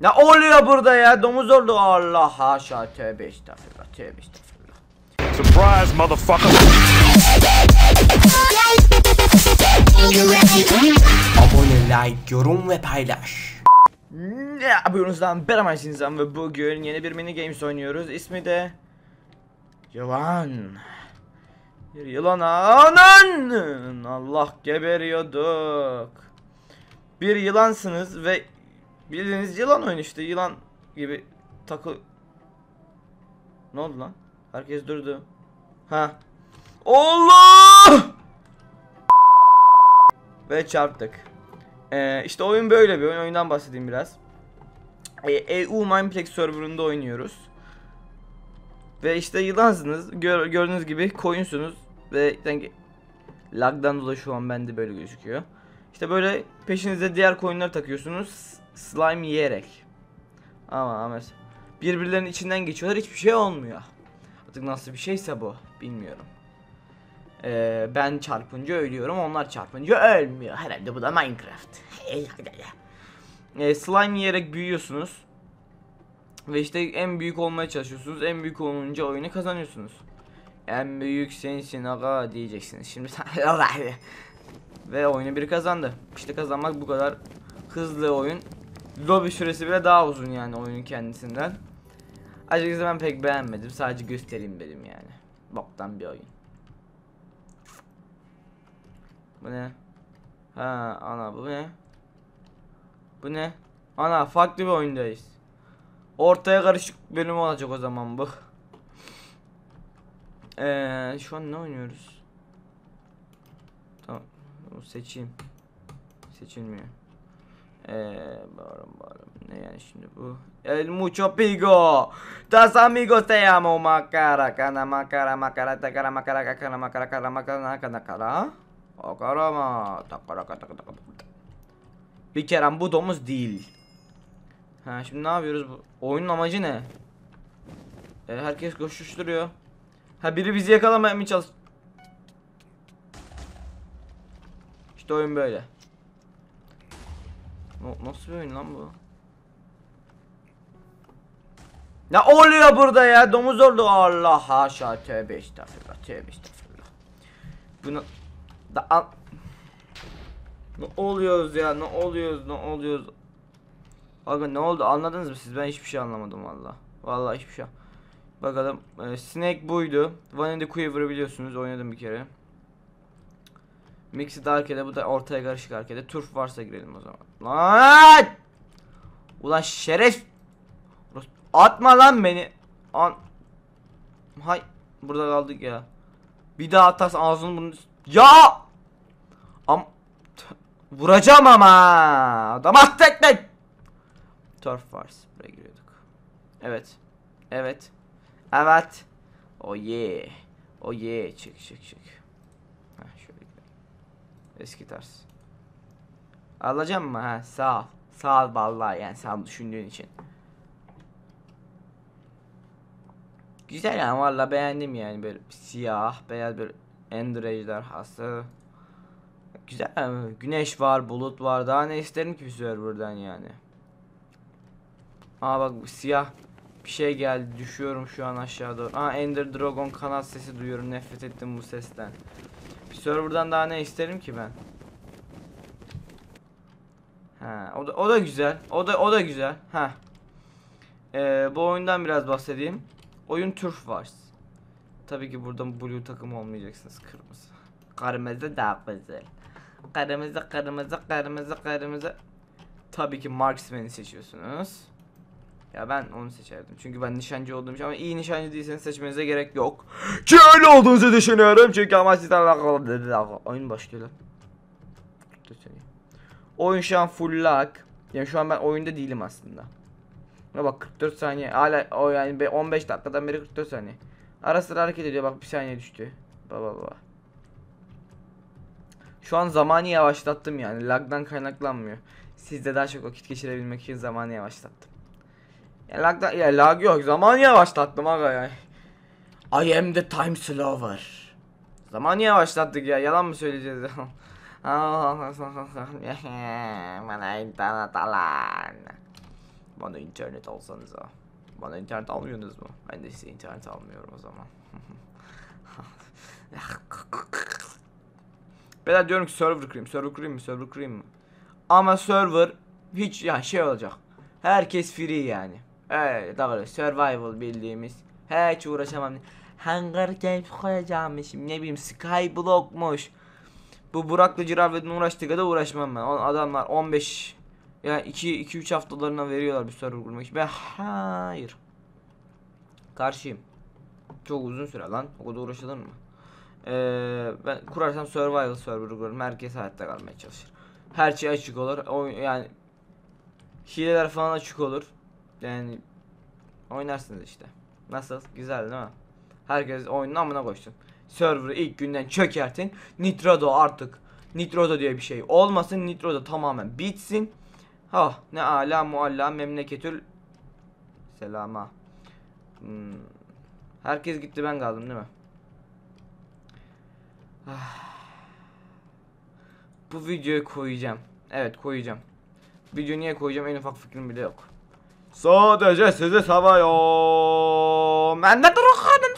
Ne oluyor burada ya? Domuz oldu. Allah haşa tövbe estağfurullah tövbe estağfurullah. Surprise, motherfucker. Abone, like, yorum ve paylaş. Ne yapıyorsunuz lan? Ben Amarsınızdan ve bugün yeni bir mini games oynuyoruz. İsmi de... Yılan. Bir yılan anan! Allah geberiyorduk. Bir yılansınız ve bildiğiniz yılan oyunu işte yılan gibi takıl... Ne oldu lan? Herkes durdu. Ha. Allah! Ve çarptık. Ee, işte oyun böyle bir oyun. Oyundan bahsedeyim biraz. Ee, EU Mineplex serverında oynuyoruz. Ve işte yılansınız. Gör, gördüğünüz gibi koyunsunuz. Ve sanki lagdan dolayı şu an bende böyle gözüküyor. İşte böyle peşinize diğer koyunları takıyorsunuz. Slime yiyerek. Ama ama birbirlerinin içinden geçiyorlar. Hiçbir şey olmuyor. Artık nasıl bir şeyse bu. Bilmiyorum. Ee, ben çarpınca ölüyorum, onlar çarpınca ölmüyor. Herhalde bu da Minecraft. Ee, slime yiyerek büyüyorsunuz. Ve işte en büyük olmaya çalışıyorsunuz. En büyük olunca oyunu kazanıyorsunuz. En büyük sensin aga diyeceksiniz. Şimdi ve oyunu biri kazandı. İşte kazanmak bu kadar hızlı oyun. Lobby süresi bile daha uzun yani oyunun kendisinden. Açıkçası ben pek beğenmedim. Sadece göstereyim dedim yani. Boktan bir oyun. Bu ne? Ha ana bu ne? Bu ne? Ana farklı bir oyundayız. Ortaya karışık bölüm olacak o zaman bu. Eee şu an ne oynuyoruz? Tamam seçeyim. Seçilmiyor. Eee bağırım bağırım. Ne yani şimdi bu? El mucho pigo. Das amigos te amo makara kana makara makara takara makara kakara makara kara makara kana kara. Akarama takara kata kata kata. Bir kere bu domuz değil. Ha şimdi ne yapıyoruz bu? Oyunun amacı ne? E, herkes koşuşturuyor. Ha biri bizi yakalamaya mı çalış? İşte oyun böyle. No- nasıl bir oyun lan bu? Ne oluyor burada ya? Domuz oldu. Allah haşa tövbe estağfurullah tövbe estağfurullah. Bunu da al. Ne oluyoruz ya? Ne oluyoruz? Ne oluyoruz? Aga ne oldu? Anladınız mı siz? Ben hiçbir şey anlamadım valla. Valla hiçbir şey. Bakalım. Ee, Snake buydu. One in the Quiver'ı biliyorsunuz. Oynadım bir kere. Mixed arkada bu da ortaya karışık arkada. Turf varsa girelim o zaman. Lan! Ulan şeref! Atma lan beni. An Hay burada kaldık ya. Bir daha atarsan ağzını bunu Ya! Am Vuracağım ama. Adam attık lan. Turf Wars buraya giriyorduk. Evet. Evet. Evet. Oh yeah. Oh yeah. Çık çık çık. Eski tarz. Alacağım mı? Ha, sağ ol. Sağ ol vallahi yani sağ düşündüğün için. Güzel yani valla beğendim yani böyle siyah beyaz bir Ender ejderhası. Güzel yani. güneş var bulut var daha ne isterim ki bir serverdan yani. Aa bak siyah bir şey geldi düşüyorum şu an aşağı doğru. Aa Ender Dragon kanat sesi duyuyorum nefret ettim bu sesten. Serverdan daha ne isterim ki ben? Ha, o da o da güzel. O da o da güzel. Ha. Ee, bu oyundan biraz bahsedeyim. Oyun Turf Wars. Tabii ki burada blue takım olmayacaksınız. Kırmızı. Kırmızı daha güzel. Kırmızı kırmızı kırmızı kırmızı. Tabii ki marksman'i seçiyorsunuz. Ya ben onu seçerdim. Çünkü ben nişancı olduğum için ama iyi nişancı değilseniz seçmenize gerek yok. Ki öyle olduğunuzu düşünüyorum. Çünkü ama sizden oyun başlıyor lan. Oyun şu an full lag. Yani şu an ben oyunda değilim aslında. Ya bak 44 saniye hala o yani be- 15 dakikadan beri 44 saniye. Ara sıra hareket ediyor bak bir saniye düştü. Baba baba. Şu an zamanı yavaşlattım yani lagdan kaynaklanmıyor. Sizde daha çok vakit geçirebilmek için zamanı yavaşlattım. Ya lagdan ya lag yok zamanı yavaşlattım aga ya. I am the time slower. Zamanı yavaşlattık ya yalan mı söyleyeceğiz ya? Bana internet alan. Bana internet alsanız ha. Bana internet almıyorsunuz mu? Ben de size internet almıyorum o zaman. Ben diyorum ki server kurayım, server kurayım mı, server kurayım mı? Ama server hiç yani şey olacak. Herkes free yani. Evet doğru. Survival bildiğimiz. Hiç uğraşamam. Hunger Games koyacağımışım. Ne bileyim Skyblock'muş. Bu Burak'la Ciravet'in uğraştığı kadar uğraşmam ben. Adamlar 15 yani 2 2 3 haftalarına veriyorlar bir server kurmak için. Ben hayır. Karşıyım. Çok uzun süre lan. O kadar uğraşılır mı? Ee, ben kurarsam survival server kurarım. Herkes hayatta kalmaya çalışır. Her şey açık olur. O yani hileler falan açık olur. Yani oynarsınız işte. Nasıl? Güzel değil mi? Herkes oyunun amına koşsun. Server'ı ilk günden çökertin. Nitro'da artık Nitro'da diye bir şey olmasın. Nitro'da tamamen bitsin. Ha ne ala mualla memleketül selama. Hmm. Herkes gitti ben kaldım değil mi? Ah. Bu videoyu koyacağım. Evet koyacağım. Video niye koyacağım en ufak fikrim bile yok. 써드 이제 슬슬 사봐요. 만나도록 하는